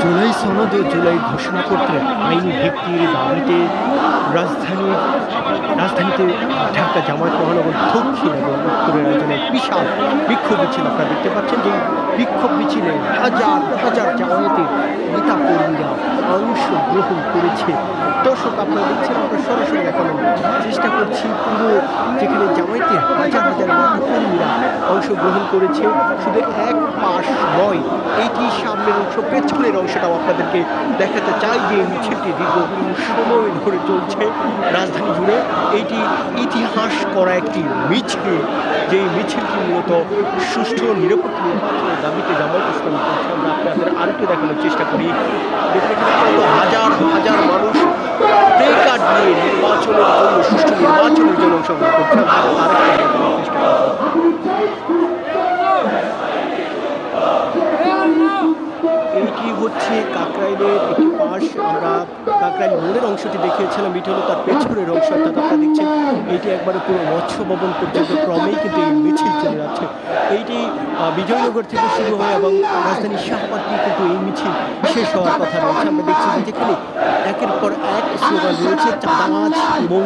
জুলাই সনদে জুলাই ঘোষণাপত্রে আইনি ভিত্তির দাবিতে রাজধানীর রাজধানীতে ঢাকা জামায়াত মহানগর দক্ষিণ এবং উত্তরের আয়োজনে বিশাল বিক্ষোভ মিছিল আপনারা দেখতে পাচ্ছেন যে বিক্ষোভ মিছিলে হাজার হাজার জামায়াতের নেতা অংশগ্রহণ করেছে। দর্শক, আপনারা দেখছেন, আমরা সরাসরি দেখানোর চেষ্টা করছি। পুরো যেখানে জামাইতে হাজার হাজার কর্মীরা অংশগ্রহণ করেছে, শুধু এক পাশ নয় এইটি সামনের অংশ পেছনের অংশটাও আপনাদেরকে দেখাতে চাই যে মিছিলটি দীর্ঘ সময় ধরে চলছে রাজধানী জুড়ে। এইটি ইতিহাস করা একটি মিছিল, যেই মিছিলটি মূলত সুষ্ঠু, নিরপেক্ষ দাবিতে জামায়াত করছে আমরা আপনাদের আরেকটু দেখানোর চেষ্টা করি। হাজার হাজার মানুষ প্লে কার্ড নিয়ে নির্বাচনের জন্য সুষ্ঠু নির্বাচনের জন্য অংশগ্রহণ করছে করি এইটি হচ্ছে? কাকরাইলের একটি পাশ আমরা কাকরাইল মোড়ের অংশটি দেখিয়েছিলাম, এটি হলো তার পেছনের অংশ, অর্থাৎ আপনারা দেখছেন এইটি একবারে পুরো মৎস্য ভবন পর্যন্ত ক্রমেই কিন্তু এই মিছিল চলে যাচ্ছে। এইটি বিজয়নগর থেকে শুরু হয় এবং রাজধানীর শাহবাগ দিয়ে কিন্তু এই মিছিল শেষ হওয়ার কথা রয়েছে। আমরা দেখছি যেখানে একের পর এক স্লোগান রয়েছে, চাঁদাবাজ এবং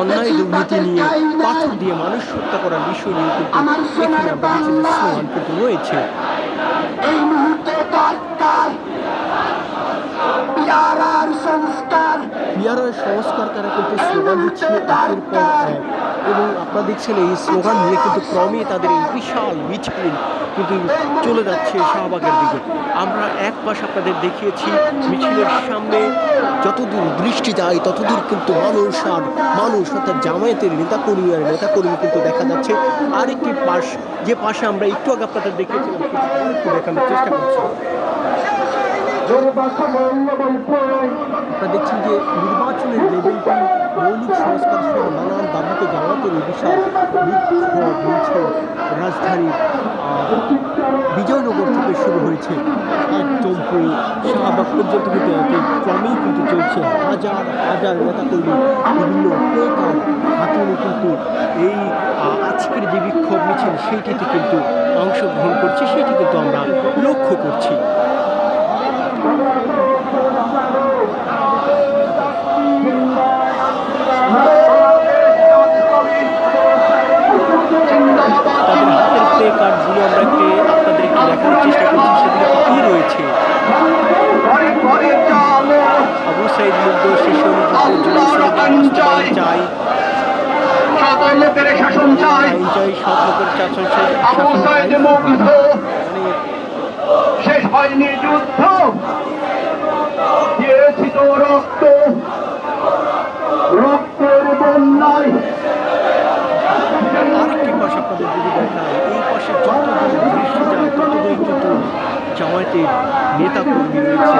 অন্যায় দুর্নীতি নিয়ে পাথর দিয়ে মানুষ হত্যা করার বিষয় নিয়ে কিন্তু এখানে আমরা স্লোগান কিন্তু রয়েছে। এই মুহূর্তে দরকার পেয়ারার সংস্কার। সংস্কার তারা কিন্তু স্লোগান দিচ্ছে একের পর এক। এবং আপনারা দেখছেন এই স্লোগান নিয়ে কিন্তু ক্রমে তাদের এই বিশাল মিছিল কিন্তু চলে যাচ্ছে শাহবাগের দিকে। আমরা এক পাশ আপনাদের দেখিয়েছি মিছিলের সামনে, যতদূর দৃষ্টি যায় ততদূর কিন্তু মানুষ আর মানুষ, অর্থাৎ জামায়াতের নেতাকর্মী আর নেতাকর্মী কিন্তু দেখা যাচ্ছে। আরেকটি পাশ, যে পাশে আমরা একটু আগে আপনাদের দেখিয়েছিলাম দেখানোর চেষ্টা করছি। আপনারা দেখছেন যে নির্বাচনের লেভেলটি মৌলিক সংস্কার সহ নানান দাবিতে এই বিশাল বিক্ষোভ রাজধানী বিজয়নগর থেকে শুরু হয়েছে। এক শাহবাগ পর্যন্ত কিন্তু এটি ক্রমেই কিন্তু চলছে। হাজার হাজার নেতাকর্মী, বিভিন্ন প্লেকার হাতে কিন্তু এই আজকের যে বিক্ষোভ মিছিল, সেইটিতে কিন্তু অংশগ্রহণ করছে। সেটি কিন্তু আমরা লক্ষ্য করছি। তাদের হাতের প্লে দেখানোর চেষ্টা করছি সেগুলো কী রয়েছে আবু সাইদ মুগ্ধ শিশু চাই সকল লোকের শাসন চাই চাই সব আবু সাইদ মুগ্ধ শেষ হয়নি যুদ্ধ। দিয়েছি তো রক্ত। রক্তের বন্যায়। আরেকটি পাশে আপনাদের যদি দেখায় এই পাশে যত দূর যায় তত কিন্তু জামায়াতের নেতা কর্মী রয়েছে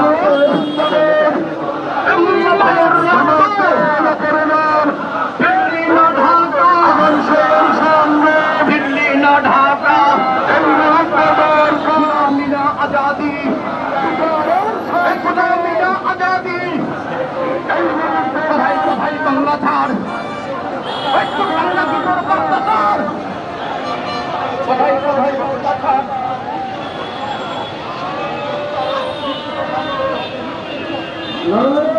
ঢাকা। ভাই no, বাংলা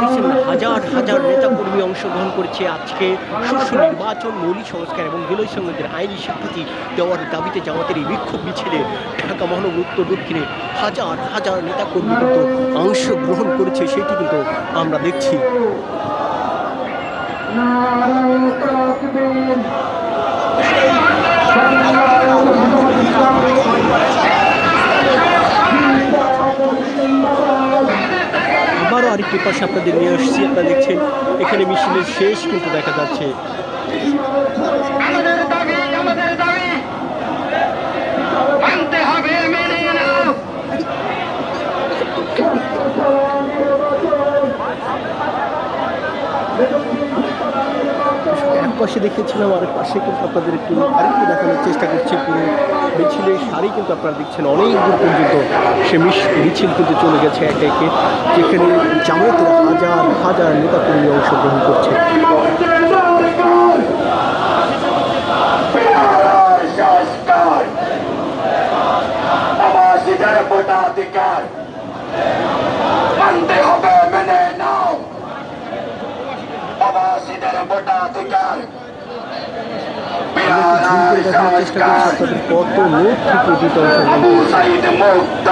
দেখছেন, হাজার হাজার নেতা কর্মী অংশগ্রহণ করেছে আজকে সুষ্ঠু নির্বাচন, মৌলিক সংস্কার এবং বিলয় সংঘের আইনি স্বীকৃতি দেওয়ার দাবিতে জামাতের এই বিক্ষোভ মিছিলে ঢাকা মহানগর উত্তর দক্ষিণে হাজার হাজার নেতা কর্মী কিন্তু অংশগ্রহণ করেছে, সেটি কিন্তু আমরা দেখছি। আরেকটি পাশে আপনাদের নিয়ে আসছি। আপনারা দেখছেন এখানে মিছিলের শেষ কিন্তু দেখা যাচ্ছে পাশে দেখেছিলাম আরেক পাশে কিন্তু আপনাদের একটু আরেকটু দেখানোর চেষ্টা করছি। পুরো মিছিলের শাড়ি কিন্তু আপনারা দেখছেন, অনেক দূর পর্যন্ত সে মিছিল কিন্তু চলে গেছে একে একে, যেখানে জামাতের হাজার হাজার নেতাকর্মী অংশগ্রহণ করছে। বটা ঝুমকে দেখানোর চেষ্টা করছি আপনাদের কত লোক থেকে দিতে অংশগ্রহণ আবু সাইদ মুক্ত